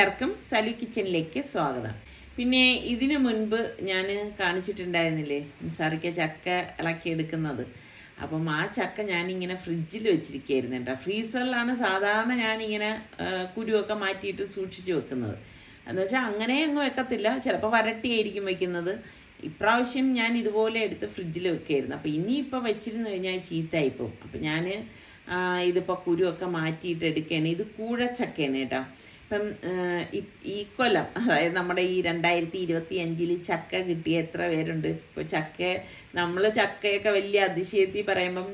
എല്ലാവർക്കും സലി കിച്ചണിലേക്ക് സ്വാഗതം. പിന്നെ ഇതിനു മുൻപ് ഞാൻ കാണിച്ചിട്ടുണ്ടായിരുന്നില്ലേ നിസാറിക്ക ചക്ക ഇളക്കിയെടുക്കുന്നത് അപ്പം ആ ചക്ക ഞാനിങ്ങനെ ഫ്രിഡ്ജിൽ വെച്ചിരിക്കുകയായിരുന്നു കേട്ടോ. ഫ്രീസറിലാണ് സാധാരണ ഞാനിങ്ങനെ കുരുവൊക്കെ മാറ്റിയിട്ട് സൂക്ഷിച്ച് വെക്കുന്നത്. എന്ന് വെച്ചാൽ അങ്ങനെ ഒന്നും വെക്കത്തില്ല. ചിലപ്പോൾ വരട്ടിയായിരിക്കും വെക്കുന്നത്. ഇപ്രാവശ്യം ഞാൻ ഇതുപോലെ എടുത്ത് ഫ്രിഡ്ജിൽ വെക്കുകയായിരുന്നു. അപ്പം ഇനിയിപ്പോൾ വെച്ചിരുന്നു കഴിഞ്ഞാൽ ചീത്തയായിപ്പോവും അപ്പം ഞാൻ ഇതിപ്പോൾ കുരുവൊക്കെ മാറ്റിയിട്ട് എടുക്കുകയാണ്. ഇത് കൂഴച്ചക്കയാണ് കേട്ടോ. ഇപ്പം ഈ കൊല്ലം അതായത് നമ്മുടെ ഈ രണ്ടായിരത്തി ഇരുപത്തി അഞ്ചിൽ ചക്ക കിട്ടിയ എത്ര പേരുണ്ട്? ഇപ്പോൾ ചക്ക നമ്മൾ ചക്കയൊക്കെ വലിയ അതിശയത്തിൽ പറയുമ്പം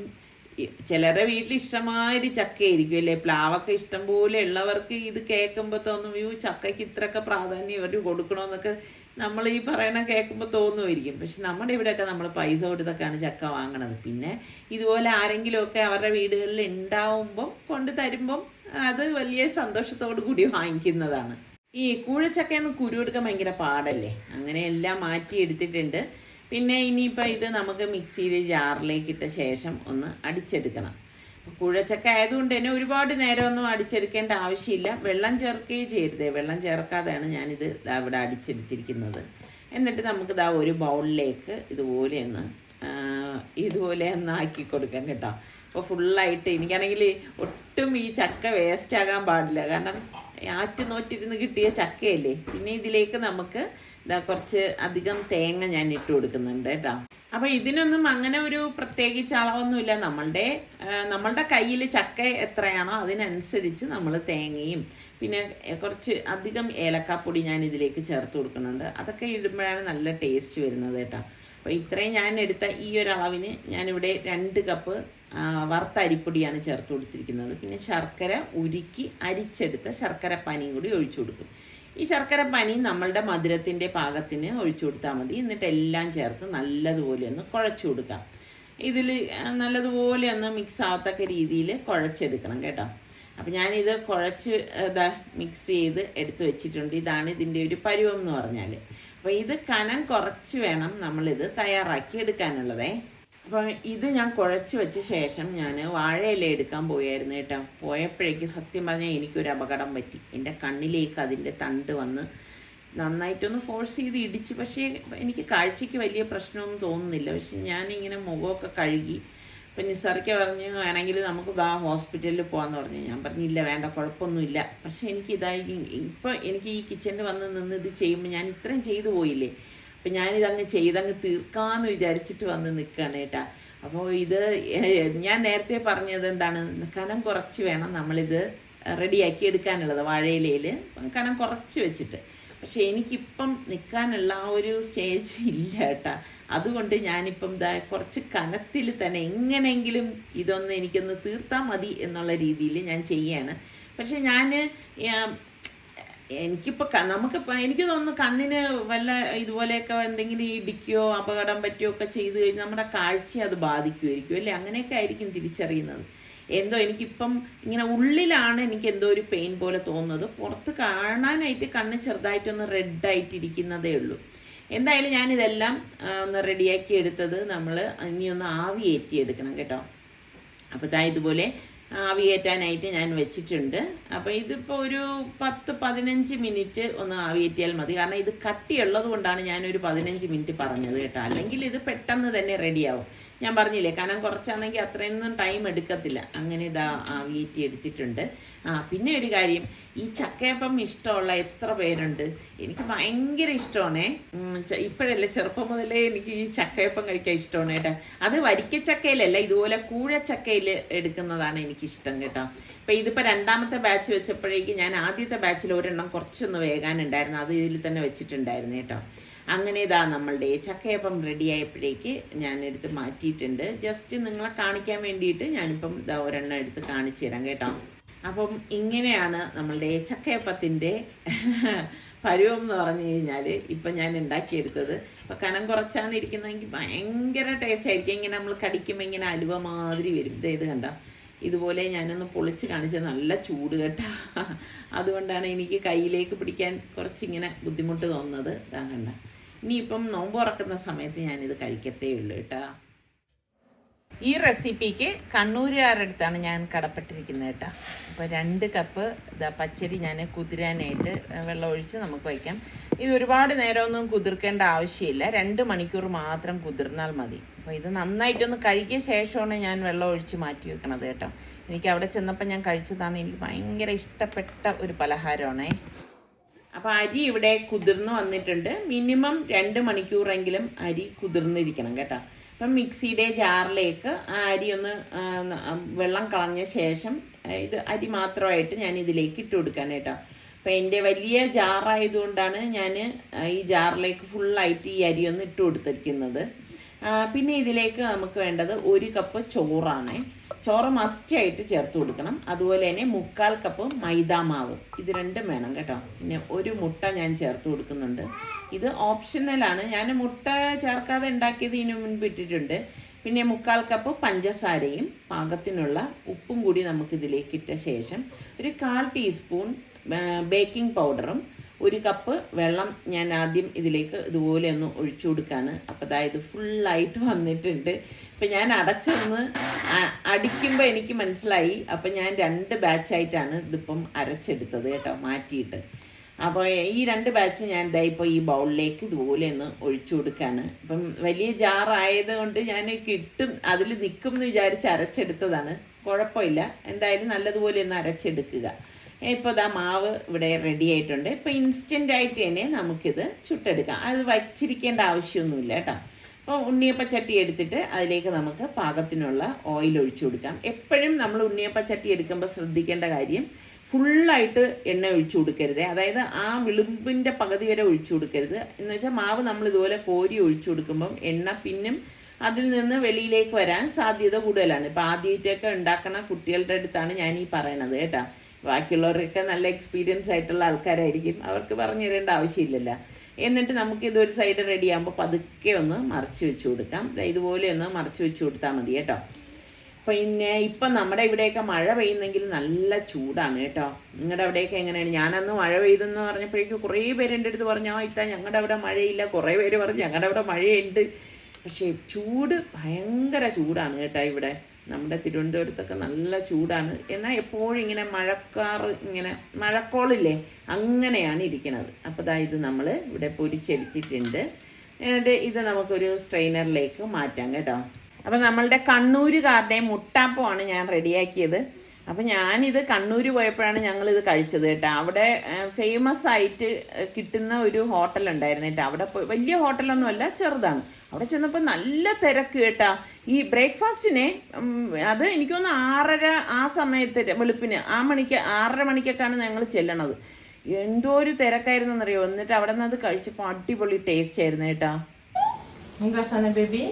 ചിലരെ വീട്ടിൽ ഇഷ്ടമാതിരി ചക്കയായിരിക്കും അല്ലേ? പ്ലാവൊക്കെ ഇഷ്ടം പോലെ ഉള്ളവർക്ക് ഇത് കേൾക്കുമ്പോൾ തോന്നും ഈ ചക്കയ്ക്ക് ഇത്രയൊക്കെ പ്രാധാന്യം ഇവർ കൊടുക്കണമെന്നൊക്കെ നമ്മൾ ഈ പറയണ കേൾക്കുമ്പോൾ തോന്നുമായിരിക്കും പക്ഷെ നമ്മുടെ ഇവിടെയൊക്കെ നമ്മൾ പൈസ കൊടുത്തൊക്കെയാണ് ചക്ക വാങ്ങണത്. പിന്നെ ഇതുപോലെ ആരെങ്കിലുമൊക്കെ അവരുടെ വീടുകളിൽ ഉണ്ടാവുമ്പം കൊണ്ട് തരുമ്പം അത് വലിയ സന്തോഷത്തോടു കൂടി വാങ്ങിക്കുന്നതാണ്. ഈ കൂഴച്ചക്കയെന്ന് കുരു എടുക്കാൻ ഭയങ്കര പാടല്ലേ? അങ്ങനെ എല്ലാം മാറ്റി എടുത്തിട്ടുണ്ട്. പിന്നെ ഇനിയിപ്പോൾ ഇത് നമുക്ക് മിക്സിയിൽ ജാറിലേക്ക് ഇട്ട ശേഷം ഒന്ന് അടിച്ചെടുക്കണം. കുഴച്ചക്ക ആയതുകൊണ്ട് തന്നെ ഒരുപാട് നേരമൊന്നും അടിച്ചെടുക്കേണ്ട ആവശ്യമില്ല. വെള്ളം ചേർക്കുകയും ചെയ്യരുതേ. വെള്ളം ചേർക്കാതെയാണ് ഞാനിത് അവിടെ അടിച്ചെടുത്തിരിക്കുന്നത്. എന്നിട്ട് നമുക്ക് ദാ ഒരു ബൗളിലേക്ക് ഇതുപോലെ ഒന്ന് ഇതുപോലെ ഒന്ന് ആക്കി കൊടുക്കാം കേട്ടോ. അപ്പോൾ ഫുള്ളായിട്ട് എനിക്കാണെങ്കിൽ ഒട്ടും ഈ ചക്ക വേസ്റ്റ് ആകാൻ പാടില്ല. കാരണം ആറ്റ് നോറ്റിരുന്ന് കിട്ടിയ ചക്കയല്ലേ. പിന്നെ ഇതിലേക്ക് നമുക്ക് ഇതാ കുറച്ച് അധികം തേങ്ങ ഞാൻ ഇട്ട് കൊടുക്കുന്നുണ്ട് കേട്ടോ. അപ്പോൾ ഇതിനൊന്നും അങ്ങനെ ഒരു പ്രത്യേകിച്ച് അളവൊന്നുമില്ല. നമ്മളുടെ നമ്മളുടെ കയ്യിൽ ചക്ക എത്രയാണോ അതിനനുസരിച്ച് നമ്മൾ തേങ്ങയും പിന്നെ കുറച്ച് അധികം ഏലക്കാപ്പൊടി ഞാൻ ഇതിലേക്ക് ചേർത്ത് കൊടുക്കുന്നുണ്ട്. അതൊക്കെ ഇടുമ്പോഴാണ് നല്ല ടേസ്റ്റ് വരുന്നത് കേട്ടോ. അപ്പോൾ ഇത്രയും ഞാൻ എടുത്ത ഈ ഒരു അളവിന് ഞാനിവിടെ രണ്ട് കപ്പ് വറുത്ത അരിപ്പൊടിയാണ് ചേർത്ത് കൊടുത്തിരിക്കുന്നത്. പിന്നെ ശർക്കര ഉരുക്കി അരിച്ചെടുത്ത ശർക്കര പനിയും കൂടി ഒഴിച്ചു കൊടുക്കും. ഈ ശർക്കര പനി നമ്മളുടെ മധുരത്തിന്റെ പാകത്തിന് ഒഴിച്ചു കൊടുത്താൽ മതി. എന്നിട്ട് എല്ലാം ചേർത്ത് നല്ലതുപോലെ ഒന്ന് കുഴച്ചു കൊടുക്കാം. ഇതിൽ നല്ലതുപോലെ ഒന്ന് മിക്സ് ആവത്തക്ക രീതിയിൽ കുഴച്ചെടുക്കണം കേട്ടോ. അപ്പം ഞാനിത് കുഴച്ച് ഇതാ മിക്സ് ചെയ്ത് എടുത്തു വെച്ചിട്ടുണ്ട്. ഇതാണ് ഇതിന്റെ ഒരു പരുവം എന്ന് പറഞ്ഞാൽ അപ്പോൾ ഇത് കനം കുറച്ച് വേണം നമ്മളിത് തയ്യാറാക്കി എടുക്കാനുള്ളതേ. അപ്പോൾ ഇത് ഞാൻ കുഴച്ച് വെച്ച ശേഷം ഞാൻ വാഴയില എടുക്കാൻ പോയായിരുന്നു കേട്ടോ. പോയപ്പോഴേക്ക് സത്യം പറഞ്ഞാൽ എനിക്കൊരു അപകടം പറ്റി. എന്റെ കണ്ണിലേക്ക് അതിന്റെ തണ്ട് വന്ന് നന്നായിട്ടൊന്ന് ഫോഴ്സ് ചെയ്ത് ഇടിച്ച്. പക്ഷേ എനിക്ക് കാഴ്ചയ്ക്ക് വലിയ പ്രശ്നമൊന്നും തോന്നുന്നില്ല. പക്ഷെ ഞാനിങ്ങനെ മുഖമൊക്കെ കഴുകി. അപ്പം നിസാറിക്ക പറഞ്ഞ് വേണമെങ്കിൽ നമുക്ക് ആ ഹോസ്പിറ്റലിൽ പോകാമെന്ന് പറഞ്ഞു. ഞാൻ പറഞ്ഞില്ല വേണ്ട കുഴപ്പമൊന്നുമില്ല. പക്ഷെ എനിക്ക് ഇതായി ഇപ്പം എനിക്ക് ഈ കിച്ചണിൽ വന്ന് നിന്ന് ഇത് ചെയ്യുമ്പോൾ ഞാൻ ഇത്രയും ചെയ്തു പോയില്ലേ? അപ്പം ഞാനിതങ്ങ് ചെയ്തങ്ങ് തീർക്കാമെന്ന് വിചാരിച്ചിട്ട് വന്ന് നിൽക്കുകയാണ് കേട്ടാ. അപ്പോൾ ഇത് ഞാൻ നേരത്തെ പറഞ്ഞത് എന്താണ് കനം കുറച്ച് വേണം നമ്മളിത് റെഡിയാക്കി എടുക്കാനുള്ളത് വാഴയിലയിൽ കനം കുറച്ച് വെച്ചിട്ട്. പക്ഷെ എനിക്കിപ്പം നിൽക്കാനുള്ള ആ ഒരു സ്റ്റേജ് ഇല്ല കേട്ടാ. അതുകൊണ്ട് ഞാനിപ്പം ദാ കുറച്ച് കനത്തിൽ തന്നെ എങ്ങനെയെങ്കിലും ഇതൊന്ന് എനിക്കൊന്ന് തീർത്താൽ മതി എന്നുള്ള രീതിയിൽ ഞാൻ ചെയ്യാണ്. പക്ഷെ ഞാൻ എനിക്കിപ്പോൾ നമുക്കിപ്പോൾ എനിക്ക് തോന്നുന്നു കണ്ണിന് വല്ല ഇതുപോലെയൊക്കെ എന്തെങ്കിലും ഇടിക്കുകയോ അപകടം പറ്റുകയോ ഒക്കെ ചെയ്തു കഴിഞ്ഞാൽ നമ്മുടെ കാഴ്ചയെ അത് ബാധിക്കുമായിരിക്കും അല്ലേ? അങ്ങനെയൊക്കെ ആയിരിക്കും തിരിച്ചറിയുന്നത്. എന്തോ എനിക്കിപ്പം ഇങ്ങനെ ഉള്ളിലാണ് എനിക്ക് എന്തോ ഒരു പെയിൻ പോലെ തോന്നുന്നത്. പുറത്ത് കാണാനായിട്ട് കണ്ണ് ചെറുതായിട്ടൊന്ന് റെഡായിട്ടിരിക്കുന്നതേ ഉള്ളൂ. എന്തായാലും ഞാൻ ഇതെല്ലാം ഒന്ന് റെഡിയാക്കി എടുത്തത് നമ്മൾ ഇനി ഒന്ന് ആവിയേറ്റി എടുക്കണം കേട്ടോ. അപ്പോൾ ഇതാ ഇതുപോലെ ആവിയേറ്റാനായിട്ട് ഞാൻ വെച്ചിട്ടുണ്ട്. അപ്പോൾ ഇതിപ്പോൾ ഒരു പത്ത് പതിനഞ്ച് മിനിറ്റ് ഒന്ന് ആവിയേറ്റിയാൽ മതി. കാരണം ഇത് കട്ടിയുള്ളത് കൊണ്ടാണ് ഞാനൊരു പതിനഞ്ച് മിനിറ്റ് പറഞ്ഞത് കേട്ടോ. അല്ലെങ്കിൽ ഇത് പെട്ടെന്ന് തന്നെ റെഡിയാവും ഞാൻ പറഞ്ഞില്ലേ കാരണം കുറച്ചാണെങ്കിൽ അത്രയൊന്നും ടൈം എടുക്കത്തില്ല. അങ്ങനെ ഇതാ വീറ്റി എടുത്തിട്ടുണ്ട്. ആ പിന്നെ ഒരു കാര്യം ഈ ചക്കയപ്പം ഇഷ്ടമുള്ള എത്ര പേരുണ്ട്? എനിക്ക് ഭയങ്കര ഇഷ്ടമാണേ. ഇപ്പോഴല്ലേ ചെറുപ്പം മുതലേ എനിക്ക് ഈ ചക്കയപ്പം കഴിക്കാൻ ഇഷ്ടമാണ് കേട്ടോ. അത് വരിക്കച്ചക്കയിലല്ല ഇതുപോലെ കൂഴച്ചക്കയിൽ എടുക്കുന്നതാണ് എനിക്കിഷ്ടം കേട്ടോ. ഇപ്പം ഇതിപ്പോൾ രണ്ടാമത്തെ ബാച്ച് വെച്ചപ്പോഴേക്കും ഞാൻ ആദ്യത്തെ ബാച്ചിൽ ഒരെണ്ണം കുറച്ചൊന്ന് വേകാനുണ്ടായിരുന്നു. അത് ഇതിൽ തന്നെ വെച്ചിട്ടുണ്ടായിരുന്നു കേട്ടോ. അങ്ങനെ ഇതാ നമ്മളുടെ ചക്കയപ്പം റെഡി ആയപ്പോഴേക്ക് ഞാൻ എടുത്ത് മാറ്റിയിട്ടുണ്ട്. ജസ്റ്റ് നിങ്ങളെ കാണിക്കാൻ വേണ്ടിയിട്ട് ഞാനിപ്പം ഇതാ ഒരെണ്ണം എടുത്ത് കാണിച്ചു തരാം കേട്ടോ. അപ്പം ഇങ്ങനെയാണ് നമ്മളുടെ ചക്കയപ്പത്തിന്റെ പരുവം എന്ന് പറഞ്ഞു കഴിഞ്ഞാൽ ഇപ്പം ഞാൻ ഉണ്ടാക്കിയെടുത്തത്. ഇപ്പം കനം കുറച്ചാണ് ഇരിക്കുന്നതെങ്കിൽ ഭയങ്കര ടേസ്റ്റ് ആയിരിക്കും. ഇങ്ങനെ നമ്മൾ കടിക്കുമ്പോൾ ഇങ്ങനെ അലുവ മാതിരി വരും. ഇത് കണ്ട? ഇതുപോലെ ഞാനൊന്ന് പൊളിച്ച് കാണിച്ച നല്ല ചൂട് കേട്ടാ. അതുകൊണ്ടാണ് എനിക്ക് കയ്യിലേക്ക് പിടിക്കാൻ കുറച്ചിങ്ങനെ ബുദ്ധിമുട്ട് തോന്നുന്നത്. ഇതാ കണ്ട? ഇനിയിപ്പം നോമ്പ് തുറക്കുന്ന സമയത്ത് ഞാനിത് കഴിക്കത്തേ ഉള്ളൂ കേട്ടാ. ഈ റെസിപ്പിക്ക് കണ്ണൂരുകാരുടെ അടുത്താണ് ഞാൻ കടപ്പെട്ടിരിക്കുന്നത് കേട്ടോ. അപ്പോൾ രണ്ട് കപ്പ് ഇതാ പച്ചരി ഞാൻ കുതിരാനായിട്ട് വെള്ളം ഒഴിച്ച് നമുക്ക് വയ്ക്കാം. ഇത് ഒരുപാട് നേരമൊന്നും കുതിർക്കേണ്ട ആവശ്യമില്ല. രണ്ട് മണിക്കൂർ മാത്രം കുതിർന്നാൽ മതി. അപ്പോൾ ഇത് നന്നായിട്ടൊന്ന് കഴുകിയ ശേഷമാണ് ഞാൻ വെള്ളം ഒഴിച്ച് മാറ്റി വെക്കണത് കേട്ടോ. എനിക്ക് അവിടെ ചെന്നപ്പോൾ ഞാൻ കഴിച്ചതാണ് എനിക്ക് ഭയങ്കര ഇഷ്ടപ്പെട്ട ഒരു പലഹാരമാണേ. അപ്പോൾ അരി ഇവിടെ കുതിർന്ന് വന്നിട്ടുണ്ട്. മിനിമം രണ്ട് മണിക്കൂറെങ്കിലും അരി കുതിർന്നിരിക്കണം കേട്ടോ. അപ്പം മിക്സിയുടെ ജാറിലേക്ക് ആ അരി ഒന്ന് വെള്ളം കളഞ്ഞ ശേഷം ഇത് അരി മാത്രമായിട്ട് ഞാൻ ഇതിലേക്ക് ഇട്ട് കൊടുക്കാൻ കേട്ടോ. അപ്പം എന്റെ വലിയ ജാറായതുകൊണ്ടാണ് ഞാൻ ഈ ജാറിലേക്ക് ഫുള്ളായിട്ട് ഈ അരി ഒന്ന് ഇട്ട് കൊടുത്തിരിക്കുന്നത്. പിന്നെ ഇതിലേക്ക് നമുക്ക് വേണ്ടത് ഒരു കപ്പ് ചോറാണ്. ചോറ് മസ്റ്റ് ആയിട്ട് ചേർത്ത് കൊടുക്കണം. അതുപോലെ തന്നെ മുക്കാൽ കപ്പ് മൈദാ മാവ് ഇത് രണ്ടും വേണം കേട്ടോ. പിന്നെ ഒരു മുട്ട ഞാൻ ചേർത്ത് കൊടുക്കുന്നുണ്ട്. ഇത് ഓപ്ഷണലാണ് ഞാൻ മുട്ട ചേർക്കാതെ ഉണ്ടാക്കിയത് ഇതിനു മുൻപ് ഇട്ടിട്ടുണ്ട്. പിന്നെ മുക്കാൽ കപ്പ് പഞ്ചസാരയും പാകത്തിനുള്ള ഉപ്പും കൂടി നമുക്കിതിലേക്ക് ഇട്ട ശേഷം ഒരു കാൽ ടീസ്പൂൺ ബേക്കിംഗ് പൗഡറും ഒരു കപ്പ് വെള്ളം ഞാൻ ആദ്യം ഇതിലേക്ക് ഇതുപോലെ ഒന്ന് ഒഴിച്ചു കൊടുക്കുകയാണ് അപ്പോൾ അതായത് ഫുള്ളായിട്ട് വന്നിട്ടുണ്ട്. ഇപ്പം ഞാൻ അടച്ചൊന്ന് അടിക്കുമ്പോൾ എനിക്ക് മനസ്സിലായി. അപ്പം ഞാൻ രണ്ട് ബാച്ചായിട്ടാണ് ഇതിപ്പം അരച്ചെടുത്തത് കേട്ടോ മാറ്റിയിട്ട്. അപ്പോൾ ഈ രണ്ട് ബാച്ച് ഞാൻ ഇതാ ഇപ്പോൾ ഈ ബൗളിലേക്ക് ഇതുപോലെ ഒന്ന് ഒഴിച്ചു കൊടുക്കുകയാണ് അപ്പം വലിയ ജാറായത് കൊണ്ട് ഞാൻ കിട്ടും അതിൽ നിൽക്കും എന്ന് വിചാരിച്ച് അരച്ചെടുത്തതാണ്. കുഴപ്പമില്ല. എന്തായാലും നല്ലതുപോലെ ഒന്ന് അരച്ചെടുക്കുക. ഇപ്പോൾ ഇതാ മാവ് ഇവിടെ റെഡി ആയിട്ടുണ്ട്. ഇപ്പോൾ ഇൻസ്റ്റന്റ് ആയിട്ട് തന്നെ നമുക്കിത് ചുട്ടെടുക്കാം. അത് വച്ചിരിക്കേണ്ട ആവശ്യമൊന്നുമില്ല കേട്ടോ. അപ്പോൾ ഉണ്ണിയപ്പച്ചട്ടി എടുത്തിട്ട് അതിലേക്ക് നമുക്ക് പാകത്തിനുള്ള ഓയിൽ ഒഴിച്ചു കൊടുക്കാം. എപ്പോഴും നമ്മൾ ഉണ്ണിയപ്പച്ചട്ടി എടുക്കുമ്പോൾ ശ്രദ്ധിക്കേണ്ട കാര്യം ഫുള്ളായിട്ട് എണ്ണ ഒഴിച്ചു കൊടുക്കരുത്. അതായത് ആ വിളിമ്പിന്റെ പകുതി വരെ ഒഴിച്ചു കൊടുക്കരുത്. എന്ന് വെച്ചാൽ മാവ് നമ്മൾ ഇതുപോലെ കോരി ഒഴിച്ചു കൊടുക്കുമ്പം എണ്ണ പിന്നും അതിൽ നിന്ന് വെളിയിലേക്ക് വരാൻ സാധ്യത കൂടുതലാണ്. ഇപ്പം ആദ്യമായിട്ടൊക്കെ ഉണ്ടാക്കണ കുട്ടികളുടെ അടുത്താണ് ഞാൻ ഈ പറയണത് കേട്ടോ. ബാക്കിയുള്ളവരൊക്കെ നല്ല എക്സ്പീരിയൻസ് ആയിട്ടുള്ള ആൾക്കാരായിരിക്കും. അവർക്ക് പറഞ്ഞു തരേണ്ട ആവശ്യമില്ലല്ലോ. എന്നിട്ട് നമുക്ക് ഇതൊരു സൈഡ് റെഡി ആകുമ്പോൾ പതുക്കെ ഒന്ന് മറിച്ച് വെച്ച് കൊടുക്കാം. ഇതുപോലെ ഒന്ന് മറിച്ച് വെച്ച് കൊടുത്താൽ മതി കേട്ടോ. പിന്നെ ഇപ്പം നമ്മുടെ ഇവിടെയൊക്കെ മഴ പെയ്യുന്നെങ്കിൽ നല്ല ചൂടാണ് കേട്ടോ. നിങ്ങളുടെ അവിടെയൊക്കെ എങ്ങനെയാണ്? ഞാനന്ന് മഴ പെയ്തെന്ന് പറഞ്ഞപ്പോഴേക്കും കുറേ പേര് എന്റെ അടുത്ത് പറഞ്ഞു ആ ഇത്ത ഞങ്ങളുടെ അവിടെ മഴയില്ല. കുറേ പേര് പറഞ്ഞു ഞങ്ങളുടെ അവിടെ മഴയുണ്ട്. പക്ഷേ ചൂട് ഭയങ്കര ചൂടാണ് കേട്ടോ ഇവിടെ. നമ്മുടെ തിരുവനന്തപുരത്തൊക്കെ നല്ല ചൂടാണ്. എന്നാൽ എപ്പോഴും ഇങ്ങനെ മഴക്കാറ് ഇങ്ങനെ മഴക്കോളില്ലേ അങ്ങനെയാണ് ഇരിക്കുന്നത്. അപ്പോൾ ദാ ഇത് നമ്മൾ ഇവിടെ പൊരിച്ചെടുത്തിട്ടുണ്ട്. എന്നിട്ട് ഇത് നമുക്കൊരു സ്ട്രെയിനറിലേക്ക് മാറ്റാം കേട്ടോ. അപ്പം നമ്മളുടെ കണ്ണൂരുകാരുടെ മുട്ടാപ്പമാണ് ഞാൻ റെഡിയാക്കിയത്. അപ്പം ഞാനിത് കണ്ണൂർ പോയപ്പോഴാണ് ഞങ്ങൾ ഇത് കഴിച്ചത് കേട്ടോ. അവിടെ ഫേമസ് ആയിട്ട് കിട്ടുന്ന ഒരു ഹോട്ടൽ ഉണ്ടായിരുന്നു കേട്ടോ. അവിടെ വലിയ ഹോട്ടലൊന്നുമല്ല ചെറുതാണ്. അവിടെ ചെന്നപ്പോൾ നല്ല തിരക്ക് കേട്ടാ. ഈ ബ്രേക്ക്ഫാസ്റ്റിനെ അത് എനിക്കൊന്ന് ആറര ആ സമയത്ത് വെളുപ്പിന് ആ മണിക്ക് ആറര മണിക്കൊക്കെയാണ് ഞങ്ങൾ ചെല്ലണത്. എന്തോ ഒരു തിരക്കായിരുന്നു എന്നറിയോ എന്നിട്ട് അവിടെ നിന്ന് അത് കഴിച്ചപ്പോൾ അടിപൊളി ടേസ്റ്റ് ആയിരുന്നു കേട്ടാ. ബേബി.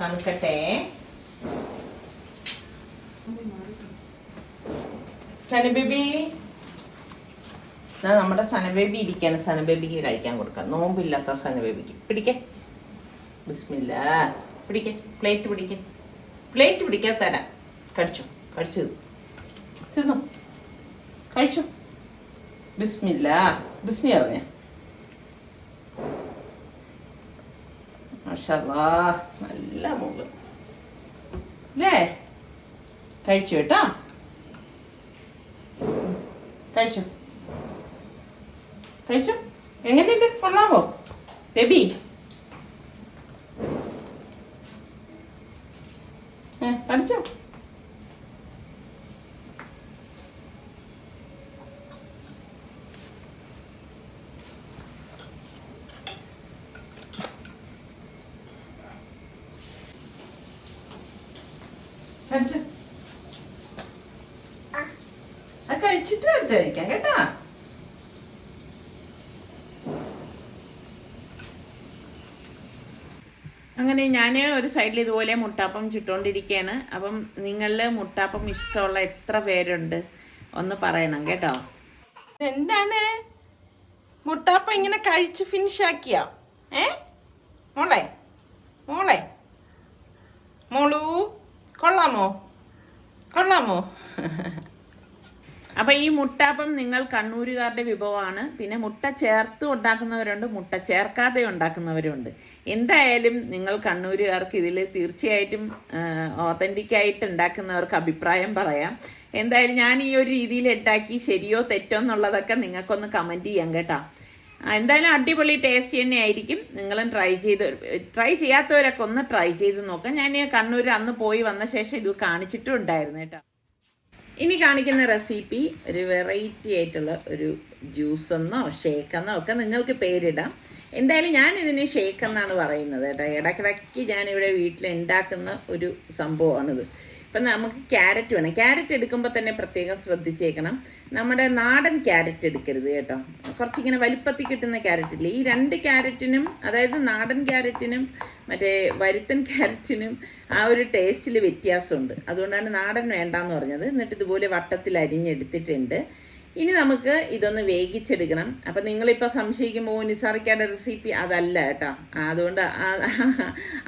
തണുക്കട്ടെ. സന ബേബി ദാ നമ്മുടെ സനബേബി ഇരിക്കാണ്. സനബേബിക്ക് കഴിക്കാൻ കൊടുക്കാം. നോമ്പില്ലാത്ത സനബേബിക്ക്. പിടിക്കേ. ബിസ്മില്ല. പിടിക്കേ. പ്ലേറ്റ് പിടിക്കേ. പ്ലേറ്റ് പിടിക്കാൻ തരാം കഴിച്ചു കഴിച്ചു തിന്നു. കഴിച്ചു. ബിസ്മില്ല. ബിസ്മി അറിഞ്ഞ നല്ല മോൾ അല്ലേ കഴിച്ചു കേട്ടോ. കഴിച്ചു? കഴിച്ചു? എങ്ങനെയുണ്ട്? കൊള്ളാമോ ബേബി? ഏ കഴിച്ചു അത് കഴിച്ചിട്ട് എടുത്ത് കഴിക്കാം കേട്ടാ. അങ്ങനെ ഞാൻ ഒരു സൈഡിൽ ഇതുപോലെ മുട്ടാപ്പം ചുട്ടുകൊണ്ടിരിക്കുകയാണ് അപ്പം നിങ്ങളിൽ മുട്ടാപ്പം ഇഷ്ടമുള്ള എത്ര പേരുണ്ട്? ഒന്ന് പറയണം കേട്ടോ. എന്താണ് മുട്ടാപ്പം ഇങ്ങനെ കഴിച്ച് ഫിനിഷ് ആക്കിയ? ഏ? മോളെ മോളെ. മോളൂ കൊള്ളാമോ? കൊള്ളാമോ അപ്പൊ ഈ മുട്ടാപ്പം നിങ്ങൾ കണ്ണൂരുകാരുടെ വിഭവമാണ്. പിന്നെ മുട്ട ചേർത്ത് ഉണ്ടാക്കുന്നവരുണ്ട് മുട്ട ചേർക്കാതെ ഉണ്ടാക്കുന്നവരുണ്ട്. എന്തായാലും നിങ്ങൾ കണ്ണൂരുകാർക്ക് ഇതിൽ തീർച്ചയായിട്ടും ഓതന്റിക് ആയിട്ട് ഉണ്ടാക്കുന്നവർക്ക് അഭിപ്രായം പറയാം. എന്തായാലും ഞാൻ ഈ ഒരു രീതിയിൽ ഉണ്ടാക്കി ശരിയോ തെറ്റോ എന്നുള്ളതൊക്കെ നിങ്ങൾക്കൊന്ന് കമന്റ് ചെയ്യാം കേട്ടോ. എന്തായാലും അടിപൊളി ടേസ്റ്റ് തന്നെ ആയിരിക്കും. നിങ്ങളും ട്രൈ ചെയ്ത് ട്രൈ ചെയ്യാത്തവരൊക്കെ ഒന്ന് ട്രൈ ചെയ്ത് നോക്കാം. ഞാൻ കണ്ണൂർ അന്ന് പോയി വന്ന ശേഷം ഇത് കാണിച്ചിട്ടും ഉണ്ടായിരുന്നു കേട്ടോ. ഇനി കാണിക്കുന്ന റെസിപ്പി ഒരു വെറൈറ്റി ആയിട്ടുള്ള ഒരു ജ്യൂസ് എന്നോ ഷേക്ക് എന്നോ ഒക്കെ നിങ്ങൾക്ക് പേരിടാം. എന്തായാലും ഞാൻ ഇതിന് ഷേക്ക് എന്നാണ് പറയുന്നത് കേട്ടോ. ഇടയ്ക്കിടയ്ക്ക് ഞാനിവിടെ വീട്ടിൽ ഉണ്ടാക്കുന്ന ഒരു സംഭവമാണിത്. ഇപ്പം നമുക്ക് ക്യാരറ്റ് വേണം. ക്യാരറ്റ് എടുക്കുമ്പോൾ തന്നെ പ്രത്യേകം ശ്രദ്ധിച്ചേക്കണം. നമ്മുടെ നാടൻ ക്യാരറ്റ് എടുക്കരുത് കേട്ടോ. കുറച്ചിങ്ങനെ വലിപ്പത്തിൽ കിട്ടുന്ന ക്യാരറ്റ് ഇല്ലേ? ഈ രണ്ട് ക്യാരറ്റിനും അതായത് നാടൻ ക്യാരറ്റിനും മറ്റേ വരുത്തൻ ക്യാരറ്റിനും ആ ഒരു ടേസ്റ്റിൽ വ്യത്യാസമുണ്ട്. അതുകൊണ്ടാണ് നാടൻ വേണ്ടാന്ന് പറഞ്ഞത്. എന്നിട്ട് ഇതുപോലെ വട്ടത്തിൽ അരിഞ്ഞെടുത്തിട്ടുണ്ട്. ഇനി നമുക്ക് ഇതൊന്ന് വേവിച്ചെടുക്കണം. അപ്പം നിങ്ങളിപ്പോൾ സംശയിക്കുമ്പോൾ നിസാറിക്കയുടെ റെസിപ്പി അതല്ല കേട്ടോ. അതുകൊണ്ട്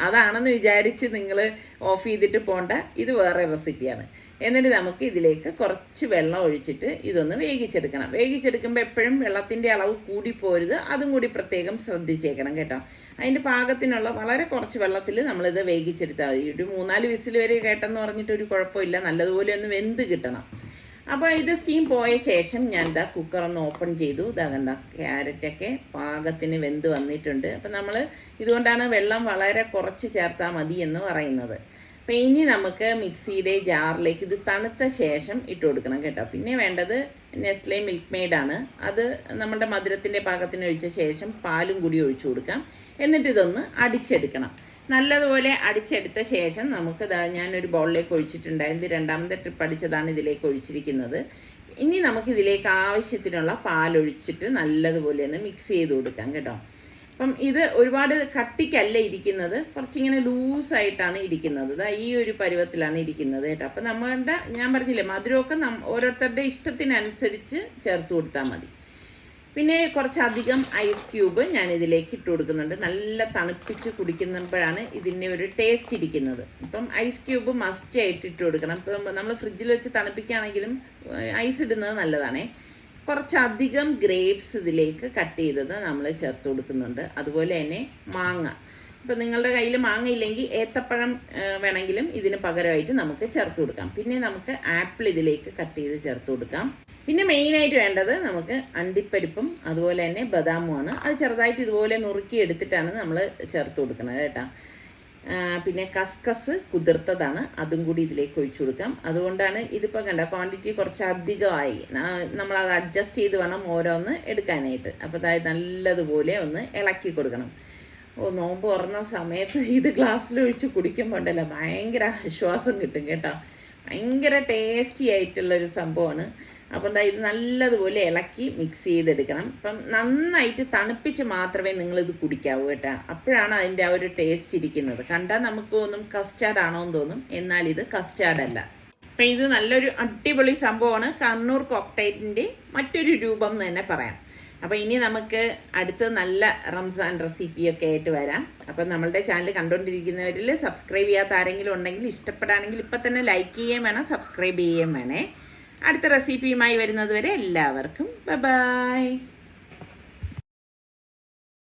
അതാണെന്ന് വിചാരിച്ച് നിങ്ങൾ ഓഫ് ചെയ്തിട്ട് പോണ്ട. ഇത് വേറെ റെസിപ്പിയാണ് എന്നിട്ട് നമുക്ക് ഇതിലേക്ക് കുറച്ച് വെള്ളം ഒഴിച്ചിട്ട് ഇതൊന്ന് വേവിച്ചെടുക്കണം. വേവിച്ചെടുക്കുമ്പോൾ എപ്പോഴും വെള്ളത്തിന്റെ അളവ് കൂടി പോരുത്. അതും കൂടി പ്രത്യേകം ശ്രദ്ധിച്ചേക്കണം കേട്ടോ. അതിന്റെ പാകത്തിനുള്ള വളരെ കുറച്ച് വെള്ളത്തിൽ നമ്മളിത് വേവിച്ചെടുത്താൽ മതി. ഒരു മൂന്നാൽ വിസിൽ വരെ കേട്ടെന്ന് പറഞ്ഞിട്ട് ഒരു കുഴപ്പമില്ല. നല്ലതുപോലെ ഒന്ന് വെന്ത് കിട്ടണം. അപ്പോൾ ഇത് സ്റ്റീം പോയ ശേഷം ഞാൻ ഇതാ കുക്കർ ഒന്ന് ഓപ്പൺ ചെയ്തു. ഇതാ കണ്ട ക്യാരറ്റൊക്കെ പാകത്തിന് വെന്ത് വന്നിട്ടുണ്ട്. അപ്പം നമ്മൾ ഇതുകൊണ്ടാണ് വെള്ളം വളരെ കുറച്ച് ചേർത്താൽ മതി എന്ന് പറയുന്നത്. ഇനി നമുക്ക് മിക്സിയുടെ ജാറിലേക്ക് ഇത് തണുത്ത ശേഷം ഇട്ട് കൊടുക്കണം കേട്ടോ. പിന്നെ വേണ്ടത് നെസ്ലെ മിൽക്ക് മെയ്ഡാണ് അത് നമ്മുടെ മധുരത്തിന്റെ പാകത്തിന് ഒഴിച്ച ശേഷം പാലും കൂടി ഒഴിച്ചു കൊടുക്കാം. എന്നിട്ട് ഇതൊന്ന് അടിച്ചെടുക്കണം. നല്ലതുപോലെ അടിച്ചെടുത്ത ശേഷം നമുക്ക് ഞാനൊരു ബൗളിലേക്ക് ഒഴിച്ചിട്ടുണ്ടായിരുന്നു. രണ്ടാമത്തെ ട്രിപ്പ് അടിച്ചതാണ് ഇതിലേക്ക് ഒഴിച്ചിരിക്കുന്നത്. ഇനി നമുക്ക് ഇതിലേക്ക് ആവശ്യത്തിനുള്ള പാലൊഴിച്ചിട്ട് നല്ലതുപോലെ ഒന്ന് മിക്സ് ചെയ്ത് കൊടുക്കാം കേട്ടോ. അപ്പം ഇത് ഒരുപാട് കട്ടിക്കല്ല ഇരിക്കുന്നത്. കുറച്ചിങ്ങനെ ലൂസായിട്ടാണ് ഇരിക്കുന്നത്. ദാ ഈ ഒരു പരുവത്തിലാണ് ഇരിക്കുന്നത് കേട്ടോ. അപ്പം നമ്മളുടെ ഞാൻ പറഞ്ഞില്ലേ മധുരമൊക്കെ നം ഓരോരുത്തരുടെ ഇഷ്ടത്തിനനുസരിച്ച് ചേർത്ത് കൊടുത്താൽ മതി. പിന്നെ കുറച്ചധികം ഐസ് ക്യൂബ് ഞാൻ ഇതിലേക്ക് ഇട്ട് കൊടുക്കുന്നുണ്ട്. നല്ല തണുപ്പിച്ച് കുടിക്കുമ്പോഴാണ് ഇതിന്റെ ഒരു ടേസ്റ്റ് ഇരിക്കുന്നത്. ഇപ്പം ഐസ് ക്യൂബ് മസ്റ്റ് ആയിട്ട് ഇട്ട് കൊടുക്കണം. ഇപ്പം നമ്മൾ ഫ്രിഡ്ജിൽ വെച്ച് തണുപ്പിക്കുകയാണെങ്കിലും ഐസ് ഇടുന്നത് നല്ലതാണേ. കുറച്ചധികം ഗ്രേപ്സ് ഇതിലേക്ക് കട്ട് ചെയ്തത് നമ്മൾ ചേർത്ത് കൊടുക്കുന്നുണ്ട്. അതുപോലെ തന്നെ മാങ്ങ. ഇപ്പം നിങ്ങളുടെ കയ്യിൽ മാങ്ങ ഇല്ലെങ്കിൽ ഏത്തപ്പഴം വേണമെങ്കിലും ഇതിന് പകരമായിട്ട് നമുക്ക് ചേർത്ത് കൊടുക്കാം. പിന്നെ നമുക്ക് ആപ്പിൾ ഇതിലേക്ക് കട്ട് ചെയ്ത് ചേർത്ത് കൊടുക്കാം. പിന്നെ മെയിനായിട്ട് വേണ്ടത് നമുക്ക് അണ്ടിപ്പരിപ്പും അതുപോലെ തന്നെ ബദാമുമാണ് അത് ചെറുതായിട്ട് ഇതുപോലെ നുറുക്കി എടുത്തിട്ടാണ് നമ്മൾ ചേർത്ത് കൊടുക്കുന്നത് കേട്ടോ. പിന്നെ കസ്കസ് കുതിർത്തതാണ്. അതും കൂടി ഇതിലേക്ക് ഒഴിച്ചു കൊടുക്കാം. അതുകൊണ്ടാണ് ഇതിപ്പോൾ കണ്ട ക്വാണ്ടിറ്റി കുറച്ച് അധികമായി. നമ്മൾ അത് അഡ്ജസ്റ്റ് ചെയ്ത് വേണം ഓരോന്ന് എടുക്കാനായിട്ട്. അപ്പോൾ അതായത് നല്ലതുപോലെ ഒന്ന് ഇളക്കി കൊടുക്കണം. ഓ നോമ്പ് തുറന്ന സമയത്ത് ഇത് ഗ്ലാസ്സിൽ ഒഴിച്ച് കുടിക്കുമ്പോണ്ടല്ലോ ഭയങ്കര ആശ്വാസം കിട്ടും കേട്ടോ. ഭയങ്കര ടേസ്റ്റി ആയിട്ടുള്ള ഒരു സംഭവമാണ്. അപ്പം എന്താ ഇത് നല്ലതുപോലെ ഇളക്കി മിക്സ് ചെയ്തെടുക്കണം. അപ്പം നന്നായിട്ട് തണുപ്പിച്ച് മാത്രമേ നിങ്ങൾ ഇത് കുടിക്കാവൂ കേട്ടോ. അപ്പോഴാണ് അതിന്റെ ആ ഒരു ടേസ്റ്റ് ഇരിക്കുന്നത്. കണ്ടാൽ നമുക്ക് തോന്നും കസ്റ്റാർഡ് ആണോ എന്ന് തോന്നും. എന്നാൽ ഇത് കസ്റ്റാർഡ് അല്ല. അപ്പം ഇത് നല്ലൊരു അടിപൊളി സംഭവമാണ്. കണ്ണൂർ കോക്ടൈറ്റിന്റെ മറ്റൊരു രൂപം എന്ന് തന്നെ പറയാം. അപ്പോൾ ഇനി നമുക്ക് അടുത്ത നല്ല റംസാൻ റെസിപ്പിയൊക്കെ ആയിട്ട് വരാം. അപ്പം നമ്മളുടെ ചാനൽ കണ്ടുകൊണ്ടിരിക്കുന്നവരിൽ സബ്സ്ക്രൈബ് ചെയ്യാത്ത ആരെങ്കിലും ഉണ്ടെങ്കിൽ ഇഷ്ടപ്പെടാണെങ്കിൽ ഇപ്പം തന്നെ ലൈക്ക് ചെയ്യുകയും വേണം സബ്സ്ക്രൈബ് ചെയ്യുകയും വേണേ. അടുത്ത റെസിപ്പിയുമായി വരുന്നത് വരെ എല്ലാവർക്കും ബൈ